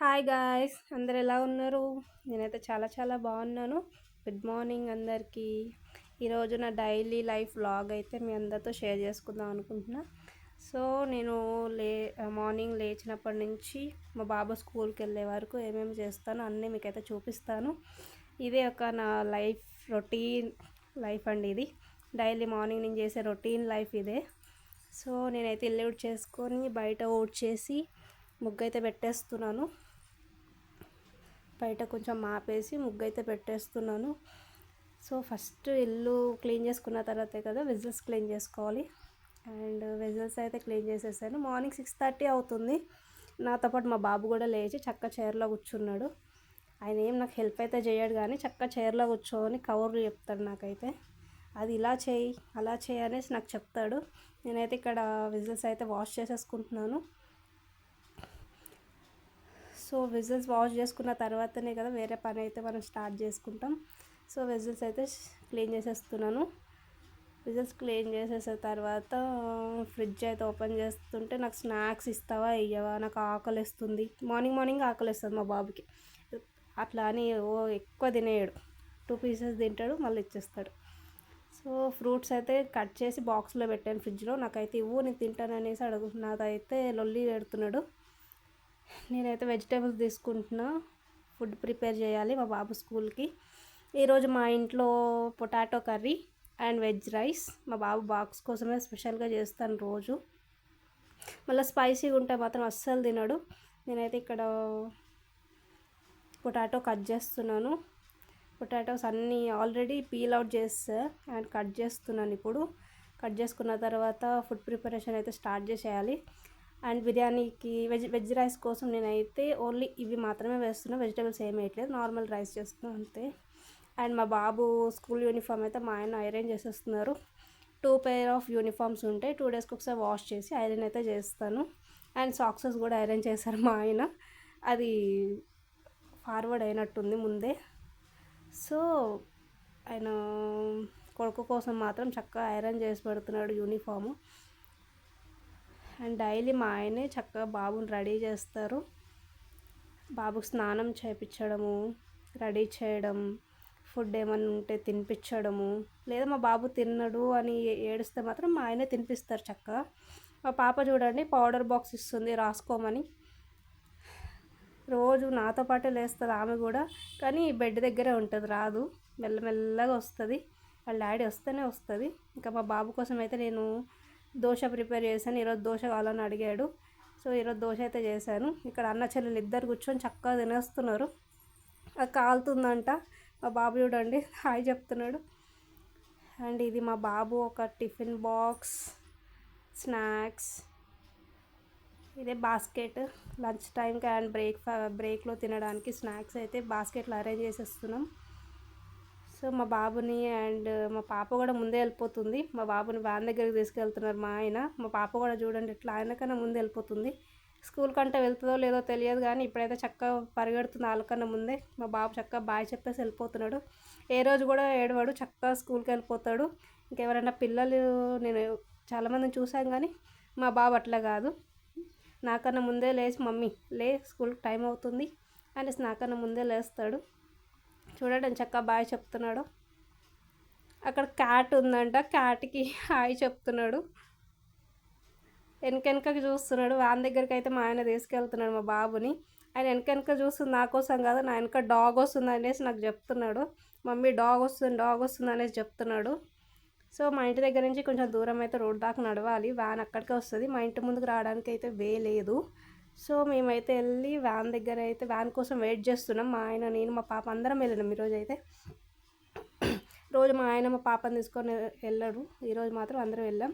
Hi guys అందరు ఎలా ఉన్నారు? నేనైతే చాలా చాలా బాగున్నాను. గుడ్ మార్నింగ్ అందరికీ. ఈరోజు నా డైలీ లైఫ్ వ్లాగ్ అయితే మీ అందరితో షేర్ చేసుకుందాం అనుకుంటున్నా. సో నేను లే మార్నింగ్ లేచినప్పటి నుంచి మా బాబు స్కూల్కి వెళ్ళే వరకు ఏమేమి చేస్తానో అన్నీ మీకైతే చూపిస్తాను. ఇదే ఒక నా లైఫ్ రొటీన్ లైఫ్ అండి ఇది. డైలీ మార్నింగ్ నేను చేసే రొటీన్ లైఫ్ ఇదే. సో నేనైతే ఇల్లు చేసుకొని బయట ఊడ్చేసి ముగ్గు అయితే పెట్టేస్తున్నాను. బయట కొంచెం మాపేసి ముగ్గు అయితే పెట్టేస్తున్నాను. సో ఫస్ట్ ఇల్లు క్లీన్ చేసుకున్న తర్వాతే కదా విజిల్స్ క్లీన్ చేసుకోవాలి. అండ్ విజిల్స్ అయితే క్లీన్ చేసేసాను. మార్నింగ్ సిక్స్ థర్టీ అవుతుంది. నాతో పాటు మా బాబు కూడా లేచి చక్క చైర్లో కూర్చున్నాడు. ఆయన ఏం నాకు హెల్ప్ అయితే చేయడు కానీ చక్క చైర్లో కూర్చోని కవర్లు చెప్తాడు నాకైతే. అది ఇలా చేయి అలా చేయి అనేసి నాకు చెప్తాడు. నేనైతే ఇక్కడ విజిల్స్ అయితే వాష్ చేసేసుకుంటున్నాను. సో విజిల్స్ వాష్ చేసుకున్న తర్వాతనే కదా వేరే పని అయితే మనం స్టార్ట్ చేసుకుంటాం. సో విజిల్స్ అయితే క్లీన్ చేసేస్తున్నాను. విజిల్స్ క్లీన్ చేసేసిన తర్వాత ఫ్రిడ్జ్ అయితే ఓపెన్ చేస్తుంటే నాకు స్నాక్స్ ఇస్తావా ఇయ్యవా? నాకు ఆకలిస్తుంది మార్నింగ్ మార్నింగ్ ఆకలిస్తుంది మా బాబుకి. అట్లా అని ఓ ఎక్కువ తినేయడు. టూ పీసెస్ తింటాడు మళ్ళీ ఇచ్చేస్తాడు. సో ఫ్రూట్స్ అయితే కట్ చేసి బాక్స్లో పెట్టాను ఫ్రిడ్జ్లో. నాకైతే ఇవ్వు నేను తింటాను అనేసి అడుగు నాదైతే లొల్లి పెడుతున్నాడు. నేనైతే వెజిటేబుల్స్ తీసుకుంటున్నా. ఫుడ్ ప్రిపేర్ చేయాలి మా బాబు స్కూల్కి. ఈరోజు మా ఇంట్లో potato curry and veg rice. మా బాబు బాక్స్ కోసమే స్పెషల్గా చేస్తాను రోజు. మళ్ళీ స్పైసీగా ఉంటే మాత్రం అస్సలు తినడు. నేనైతే ఇక్కడ పొటాటో కట్ చేస్తున్నాను. పొటాటోస్ అన్నీ ఆల్రెడీ పీల్ అవుట్ చేస్తా అండ్ కట్ చేస్తున్నాను ఇప్పుడు. కట్ చేసుకున్న తర్వాత ఫుడ్ ప్రిపరేషన్ అయితే స్టార్ట్ చేసేయాలి. అండ్ బిర్యానీకి వెజ్ వెజ్ రైస్ కోసం నేనైతే ఓన్లీ ఇవి మాత్రమే వేస్తున్నా. వెజిటేబుల్స్ ఏం వేయట్లేదు. నార్మల్ రైస్ చేస్తున్నాను అంతే. అండ్ మా బాబు స్కూల్ యూనిఫామ్ అయితే మా ఆయన ఐరన్ చేసేస్తున్నారు. టూ పేర్ ఆఫ్ యూనిఫామ్స్ ఉంటాయి. టూ డేస్కి ఒకసారి వాష్ చేసి ఐరన్ అయితే చేస్తాను. అండ్ సాక్సెస్ కూడా ఐరన్ చేశారు మా ఆయన. అది ఫార్వర్డ్ అయినట్టుంది ముందే. సో ఆయన కొడుకు కోసం మాత్రం చక్కగా ఐరన్ చేసి పెడుతున్నాడు యూనిఫాము. అండ్ డైలీ మా ఆయనే చక్కగా బాబుని రెడీ చేస్తారు. బాబుకు స్నానం చేయించడము రెడీ చేయడం ఫుడ్ ఏమన్నా ఉంటే తినిపించడము. లేదా మా బాబు తిన్నాడు అని ఏడిస్తే మాత్రం మా ఆయనే తినిపిస్తారు చక్కగా. మా పాప చూడండి పౌడర్ బాక్స్ ఇస్తుంది రాసుకోమని. రోజు నాతో పాటే లేస్తుంది ఆమె కూడా కానీ బెడ్ దగ్గరే ఉంటుంది రాదు. మెల్లమెల్లగా వస్తుంది. వాళ్ళ డాడీ వస్తేనే వస్తుంది. ఇంకా మా బాబు కోసం అయితే నేను దోశ ప్రిపేర్ చేశాను. ఈరోజు దోశ కావాలని అడిగాడు. సో ఈరోజు దోశ అయితే చేశాను. ఇక్కడ అన్న చెల్లెలు ఇద్దరు కూర్చొని చక్కగా తినేస్తున్నారు. అది కాలుతుందంట. మా బాబు చూడండి హాయ్ చెప్తున్నాడు. అండ్ ఇది మా బాబు ఒక టిఫిన్ బాక్స్ స్నాక్స్. ఇదే బాస్కెట్. లంచ్ టైంకి అండ్ బ్రేక్ బ్రేక్లో తినడానికి స్నాక్స్ అయితే బాస్కెట్లో అరేంజ్ చేసేస్తున్నాం. సో మా బాబుని అండ్ మా పాప కూడా ముందే వెళ్ళిపోతుంది. మా బాబుని వ్యాన్ దగ్గరికి తీసుకెళ్తున్నారు మా ఆయన. మా పాప కూడా చూడండి ఇట్లా ఆయనకన్నా ముందే వెళ్ళిపోతుంది. స్కూల్ కంటే వెళ్తుందో లేదో తెలియదు కానీ ఇప్పుడైతే చక్కగా పరిగెడుతుంది వాళ్ళకన్నా ముందే. మా బాబు చక్కగా బాయ్ చెప్పేసి వెళ్ళిపోతున్నాడు. ఏ రోజు కూడా ఏడవాడు చక్కగా స్కూల్కి వెళ్ళిపోతాడు. ఇంకెవరైనా పిల్లలు నేను చాలామందిని చూసాను కానీ మా బాబు అట్లా కాదు. నాకన్నా ముందే లేచి మమ్మీ లే స్కూల్కి టైం అవుతుంది. అనేసి నాకన్నా ముందే లేస్తాడు. చూడండి చక్కగా బాయ్ చెప్తున్నాడు. అక్కడ క్యాట్ ఉందంట క్యాట్కి హాయ్ చెప్తున్నాడు. వెనకెనకకి చూస్తున్నాడు. వాన్ దగ్గరికి అయితే మా ఆయన తీసుకెళ్తున్నాడు మా బాబుని. ఆయన వెనకెనక చూస్తుంది నా కోసం కదా నా వెనక డాగ్ వస్తుంది అనేసి నాకు చెప్తున్నాడు. మమ్మీ డాగ్ వస్తుంది డాగ్ వస్తుంది అనేసి చెప్తున్నాడు. సో మా ఇంటి దగ్గర నుంచి కొంచెం దూరం అయితే రోడ్ దాకా నడవాలి. వ్యాన్ అక్కడికే వస్తుంది. మా ఇంటి ముందుకు రావడానికి అయితే వే లేదు. సో మేమైతే వెళ్ళి వ్యాన్ దగ్గర అయితే వ్యాన్ కోసం వెయిట్ చేస్తున్నాం. మా ఆయన నేను మా పాప అందరం వెళ్ళినాం ఈరోజు అయితే. రోజు మా ఆయన మా పాపని తీసుకొని వెళ్ళాడు ఈరోజు మాత్రం అందరం వెళ్ళాం.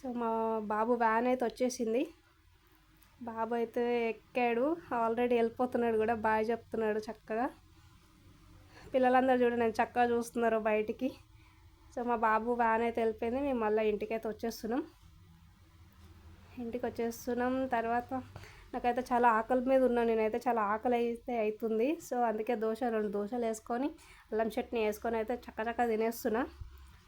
సో మా బాబు వ్యాన్ అయితే వచ్చేసింది. బాబు అయితే ఎక్కాడు. ఆల్రెడీ వెళ్ళిపోతున్నాడు కూడా. బాగా చెప్తున్నాడు చక్కగా. పిల్లలందరూ చూడండి నేను చక్కగా చూస్తున్నారు బయటికి. సో మా బాబు వ్యాన్ అయితే వెళ్ళిపోయింది. మేము మళ్ళీ ఇంటికైతే వచ్చేస్తున్నాం. ఇంటికి వచ్చేస్తున్నాం. తర్వాత నాకైతే చాలా ఆకలి మీద ఉన్నాను నేనైతే చాలా ఆకలి అయితే అవుతుంది సో అందుకే దోశ రెండు దోశలు వేసుకొని అల్లం చట్నీ వేసుకొని అయితే చక్కచక్క తినేస్తున్నా.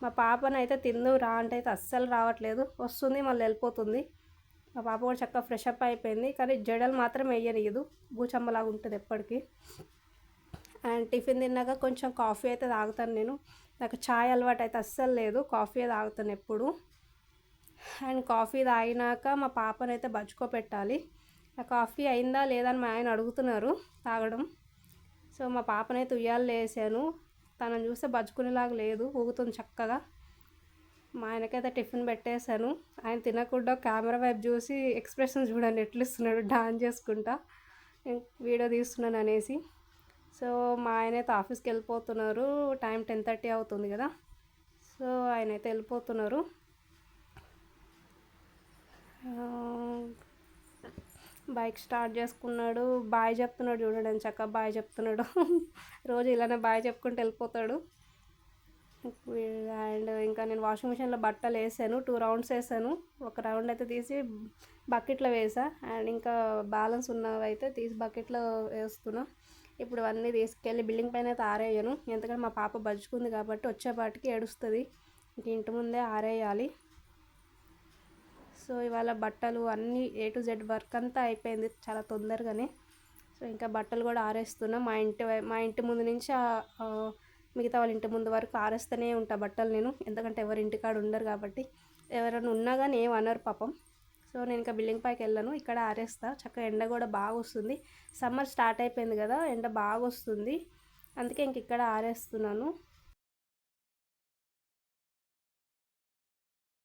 మా పాపను అయితే తిందు రా అంటే అయితే అస్సలు రావట్లేదు. వస్తుంది మళ్ళీ వెళ్ళిపోతుంది. మా పాప కూడా చక్కగా ఫ్రెష్ అప్ అయిపోయింది. కానీ జడలు మాత్రం వేయనియదు భూచమ్మలాగా ఉంటుంది ఎప్పటికీ. అండ్ టిఫిన్ తిన్నాక కొంచెం కాఫీ అయితే తాగుతాను నేను. నాకు చాయ్ అలవాటు అయితే అస్సలు లేదు. కాఫీ తాగుతాను ఎప్పుడు. అండ్ కాఫీ తాగినాక మా పాపనైతే బజ్జుకో పెట్టాలి. ఆ కాఫీ అయిందా లేదా అని మా ఆయన అడుగుతున్నారు తాగడం. సో మా పాపనైతే ఉయ్యాలు వేసాను తనని చూస్తే బజ్జుకునేలాగా లేదు ఊగుతుంది చక్కగా. మా ఆయనకైతే టిఫిన్ పెట్టేశాను. ఆయన తినకుండా కెమెరా వైపు చూసి ఎక్స్ప్రెషన్ చూడండి ఎట్లు ఇస్తున్నాడు డాన్స్ చేసుకుంటా. వీడియో తీస్తున్నాను అనేసి. సో మా ఆయన అయితే ఆఫీస్కి వెళ్ళిపోతున్నారు. టైం టెన్ థర్టీ అవుతుంది కదా. సో ఆయన అయితే వెళ్ళిపోతున్నారు. బైక్ స్టార్ట్ చేసుకున్నాడు. బాయ్ చెప్తున్నాడు చూడండి చక్కగా బాయ్ చెప్తున్నాడు. రోజు ఇలానే బాయ్ చెప్పుకుంటూ వెళ్ళిపోతాడు. అండ్ ఇంకా నేను వాషింగ్ మిషన్లో బట్టలు వేసాను. టూ రౌండ్స్ వేసాను. ఒక రౌండ్ అయితే తీసి బకెట్లో వేసా. అండ్ ఇంకా బ్యాలెన్స్ ఉన్నవి అయితే తీసి బకెట్లో వేస్తున్నా. ఇప్పుడు అన్నీ తీసుకెళ్ళి బిల్డింగ్ పైన అయితే ఆరేయను. ఎందుకంటే మా పాప బజ్జుకుంది కాబట్టి వచ్చేపాటికి ఏడుస్తుంది. ఇంక ఇంటి ముందే ఆరేయాలి. సో ఇవాళ బట్టలు అన్నీ ఏ టు జెడ్ వర్క్ అంతా అయిపోయింది చాలా తొందరగానే. సో ఇంకా బట్టలు కూడా ఆరేస్తున్నా. మా ఇంటి మా ఇంటి ముందు నుంచి మిగతా వాళ్ళ ఇంటి ముందు వరకు ఆరేస్తూనే ఉంటా బట్టలు నేను. ఎందుకంటే ఎవరి ఇంటికాడ ఉండరు కాబట్టి. ఎవరైనా ఉన్నా కానీ ఏం అనరు పాపం. సో నేను ఇంకా బిల్డింగ్ పైకి వెళ్ళాను. ఇక్కడ ఆరేస్తా. చక్కగా ఎండ కూడా బాగా వస్తుంది. సమ్మర్ స్టార్ట్ అయిపోయింది కదా ఎండ బాగా వస్తుంది. అందుకే ఇంక ఇక్కడ ఆరేస్తున్నాను.